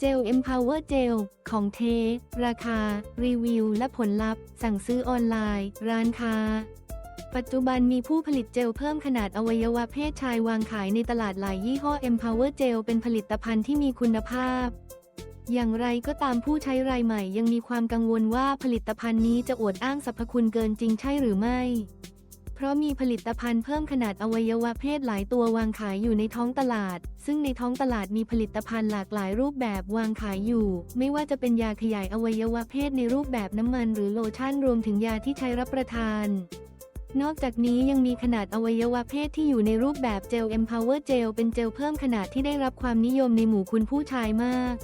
เจล Empower Gel ของเท ราคา รีวิว และผลลัพธ์ สั่งซื้อออนไลน์ ร้านค้า ปัจจุบันมีผู้ผลิตเจลเพิ่มขนาดอวัยวะเพศชายวางขายในตลาดหลายยี่ห้อ Empower Gel เป็นผลิตภัณฑ์ที่มีคุณภาพ อย่างไรก็ตามผู้ใช้รายใหม่ยังมีความกังวลว่าผลิตภัณฑ์นี้จะอวดอ้างสรรพคุณเกินจริงใช่หรือไม่ เพราะมีผลิตภัณฑ์เพิ่มขนาดอวัยวะเพศหลายตัววางขายอยู่ในท้องตลาด ซึ่งในท้องตลาดมีผลิตภัณฑ์หลากหลายรูปแบบวางขายอยู่ ไม่ว่าจะเป็นยาขยายอวัยวะเพศในรูปแบบน้ำมันหรือโลชั่นรวมถึงยาที่ใช้รับประทานนอกจากนี้ยังมีขนาดอวัยวะเพศที่อยู่ในรูปแบบเจล Empower Gel เป็นเจลเพิ่มขนาดที่ได้รับความนิยมในหมู่คุณผู้ชายมาก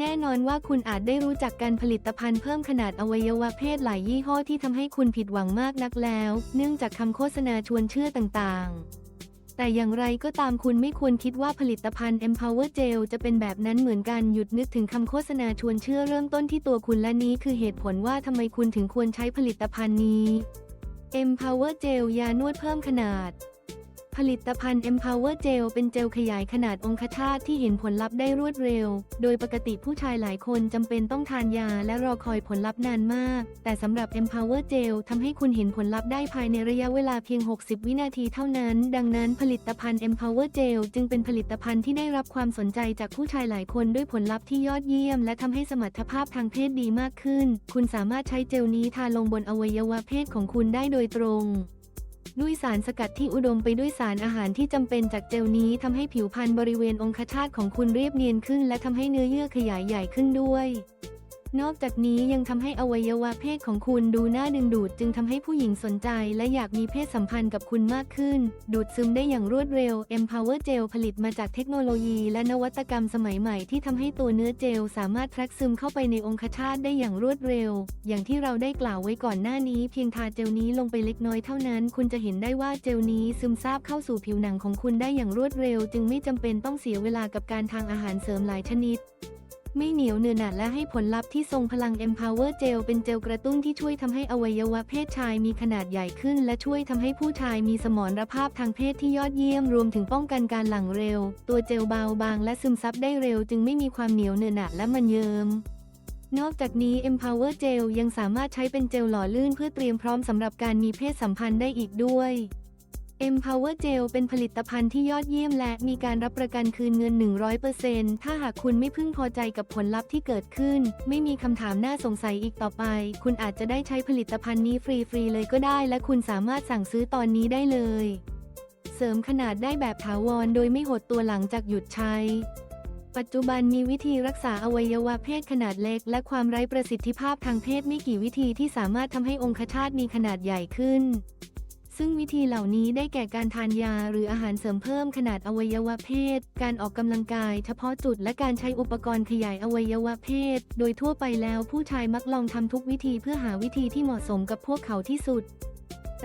แน่นอนว่าคุณอาจได้รู้จักการผลิตภัณฑ์เพิ่มขนาดอวัยวะเพศหลายยี่ห้อที่ทำให้คุณผิดหวังมากนักแล้ว เนื่องจากคำโฆษณาชวนเชื่อต่างๆ แต่อย่างไรก็ตามคุณไม่ควรคิดว่าผลิตภัณฑ์ Empower Gel จะเป็นแบบนั้นเหมือนกันหยุดนึกถึงคำโฆษณาชวนเชื่อเริ่มต้นที่ตัวคุณและนี้คือเหตุผลว่าทำไมคุณถึงควรใช้ผลิตภัณฑ์นี้ Empower Gel ยานวดเพิ่มขนาด ผลิตภัณฑ์ Empower Gel เป็นเจลขยายขนาดองคชาตที่เห็นผลลัพธ์ได้รวดเร็ว โดยปกติผู้ชายหลายคนจำเป็นต้องทานยาและรอคอยผลลัพธ์นานมาก แต่สำหรับ Empower Gel ทำให้คุณเห็นผลลัพธ์ได้ภายในระยะเวลาเพียง 60 วินาทีเท่านั้น ดังนั้นผลิตภัณฑ์ Empower Gel จึงเป็นผลิตภัณฑ์ที่ได้รับความสนใจจากผู้ชายหลายคนด้วยผลลัพธ์ที่ยอดเยี่ยม และทำให้สมรรถภาพทางเพศดีมากขึ้น คุณสามารถใช้เจลนี้ทาลงบนอวัยวะเพศของคุณได้โดยตรง ด้วยสารสกัดที่อุดมไปด้วยสารอาหารที่จำเป็นจากเจลนี้ทำให้ผิวพรรณบริเวณองคชาตของคุณเรียบเนียนขึ้น และทำให้เนื้อเยื่อขยายใหญ่ขึ้นด้วย นอกจากนี้ยังทำให้อวัยวะเพศของคุณดูน่าดึงดูด จึงทำให้ผู้หญิงสนใจ และอยากมีเพศสัมพันธ์กับคุณมากขึ้น ดูดซึมได้อย่างรวดเร็ว Empower Gel ผลิตมาจากเทคโนโลยีและนวัตกรรมสมัยใหม่ที่ทำให้ตัวเนื้อเจลสามารถแทรกซึมเข้าไปในองคชาตได้อย่างรวดเร็ว อย่างที่เราได้กล่าวไว้ก่อนหน้านี้ เพียงทาเจลนี้ลงไปเล็กน้อยเท่านั้น คุณจะเห็นได้ว่าเจลนี้ซึมซาบเข้าสู่ผิวหนังของคุณได้อย่างรวดเร็ว จึงไม่จำเป็นต้องเสียเวลากับการทางอาหารเสริมหลายชนิด ไม่เหนียวเนื้อหนัดและให้ผลลัพธ์ที่ทรงพลัง Empower Gel เป็นเจลกระตุ้นที่ช่วยทำให้อวัยวะเพศชายมีขนาดใหญ่ขึ้น และช่วยทำให้ผู้ชายมีสมรรถภาพทางเพศที่ยอดเยี่ยมรวมถึงป้องกันการหลั่งเร็ว ตัวเจลเบาบางและซึมซับได้เร็ว จึงไม่มีความเหนียวเนื้อหนัดและมันเยิมนอกจากนี้ Empower Gel ยังสามารถใช้เป็นเจลหล่อลื่นเพื่อเตรียมพร้อมสำหรับการมีเพศสัมพันธ์ได้อีกด้วย Empower Gel เป็นผลิตภัณฑ์ที่ยอดเยี่ยมและมีการรับประกันคืนเงิน 100%ถ้าหากคุณไม่พึงพอใจกับผลลัพธ์ที่เกิดขึ้น ไม่มีคำถามน่าสงสัยอีกต่อไป คุณอาจจะได้ใช้ผลิตภัณฑ์นี้ฟรีๆเลยก็ได้ และคุณสามารถสั่งซื้อตอนนี้ได้เลย เสริมขนาดได้แบบถาวรโดยไม่หดตัวหลังจากหยุดใช้ปัจจุบันมีวิธีรักษาอวัยวะเพศขนาดเล็ก และความไร้ประสิทธิภาพทางเพศไม่กี่วิธีที่สามารถทำให้องคชาตมีขนาดใหญ่ขึ้น ซึ่งวิธีเหล่านี้ได้แก่การทานยาหรืออาหารเสริมเพิ่มขนาดอวัยวะเพศ การออกกำลังกายเฉพาะจุดและการใช้อุปกรณ์ขยายอวัยวะเพศ โดยทั่วไปแล้วผู้ชายมักลองทำทุกวิธีเพื่อหาวิธีที่เหมาะสมกับพวกเขาที่สุด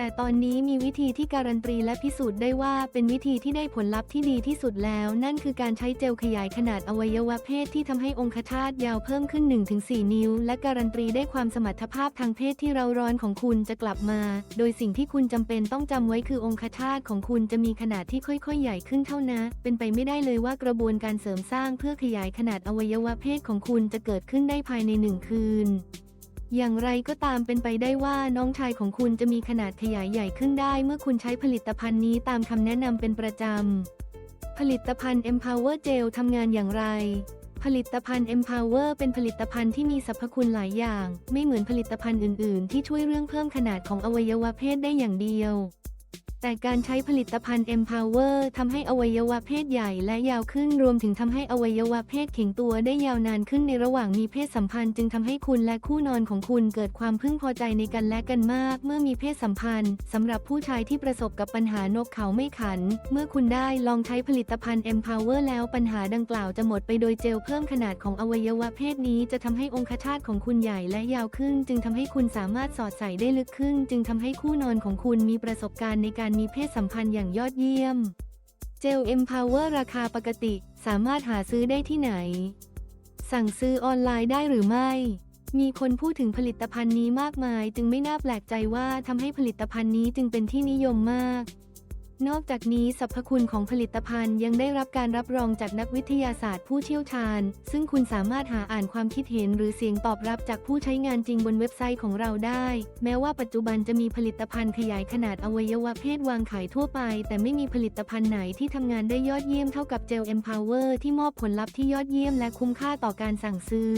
แต่ตอนนี้มีวิธีที่การันตีและพิสูจน์ได้ว่าเป็นวิธีที่ได้ผลลัพธ์ที่ดีที่สุดแล้ว นั่นคือการใช้เจลขยายขนาดอวัยวะเพศที่ทำให้องคชาตยาวเพิ่มขึ้น 1-4 นิ้ว และการันตีได้ความสมรรถภาพทางเพศที่เราร้อนของคุณจะกลับมา โดยสิ่งที่คุณจำเป็นต้องจำไว้คือองคชาตของคุณจะมีขนาดที่ค่อยๆ ใหญ่ขึ้นเท่านั้นเป็นไปไม่ได้เลยว่ากระบวนการเสริมสร้างเพื่อขยายขนาดอวัยวะเพศของคุณจะเกิดขึ้นได้ภายในหนึ่งคืน อย่างไรก็ตามเป็นไปได้ว่าน้องชายของคุณจะมีขนาดขยายใหญ่ขึ้นได้เมื่อคุณใช้ผลิตภัณฑ์นี้ตามคำแนะนำเป็นประจำ ผลิตภัณฑ์ Empower Gel ทำงานอย่างไร ผลิตภัณฑ์ Empower เป็นผลิตภัณฑ์ที่มีสรรพคุณหลายอย่าง ไม่เหมือนผลิตภัณฑ์อื่น ๆ ที่ช่วยเรื่องเพิ่มขนาดของอวัยวะเพศได้อย่างเดียว แต่การใช้ผลิตภัณฑ์ Empower ทำให้อวัยวะเพศใหญ่และยาวขึ้นรวมถึงทำให้อวัยวะเพศแข็งตัวได้ยาวนานขึ้นในระหว่างมีเพศสัมพันธ์ จึงทำให้คุณและคู่นอนของคุณเกิดความพึงพอใจในกันและกันมาก เมื่อมีเพศสัมพันธ์สำหรับผู้ชายที่ประสบกับปัญหานกเขาไม่ขัน เมื่อคุณได้ลองใช้ผลิตภัณฑ์ Empower แล้วปัญหาดังกล่าวจะหมดไปโดยเจลเพิ่มขนาดของอวัยวะเพศนี้ จะทำให้องคชาตของคุณใหญ่และยาวขึ้น จึงทำให้คุณสามารถสอดใส่ได้ลึกขึ้น จึงทำให้คู่นอนของคุณมีประสบการณ์ในการการมีเพศสัมพันธ์อย่างยอดเยี่ยม เจล Empower ราคาปกติสามารถหาซื้อได้ที่ไหน สั่งซื้อออนไลน์ได้หรือไม่ มีคนพูดถึงผลิตภัณฑ์นี้มากมาย จึงไม่น่าแปลกใจว่าทำให้ผลิตภัณฑ์นี้จึงเป็นที่นิยมมาก นอกจากนี้สรรพคุณของผลิตภัณฑ์ยังได้รับการรับรองจากนักวิทยาศาสตร์ผู้เชี่ยวชาญ ซึ่งคุณสามารถหาอ่านความคิดเห็นหรือเสียงตอบรับจากผู้ใช้งานจริงบนเว็บไซต์ของเราได้ แม้ว่าปัจจุบันจะมีผลิตภัณฑ์ขยายขนาดอวัยวะเพศวางขายทั่วไป แต่ไม่มีผลิตภัณฑ์ไหนที่ทำงานได้ยอดเยี่ยมเท่ากับเจล Empower ที่มอบผลลัพธ์ที่ยอดเยี่ยมและคุ้มค่าต่อการสั่งซื้อ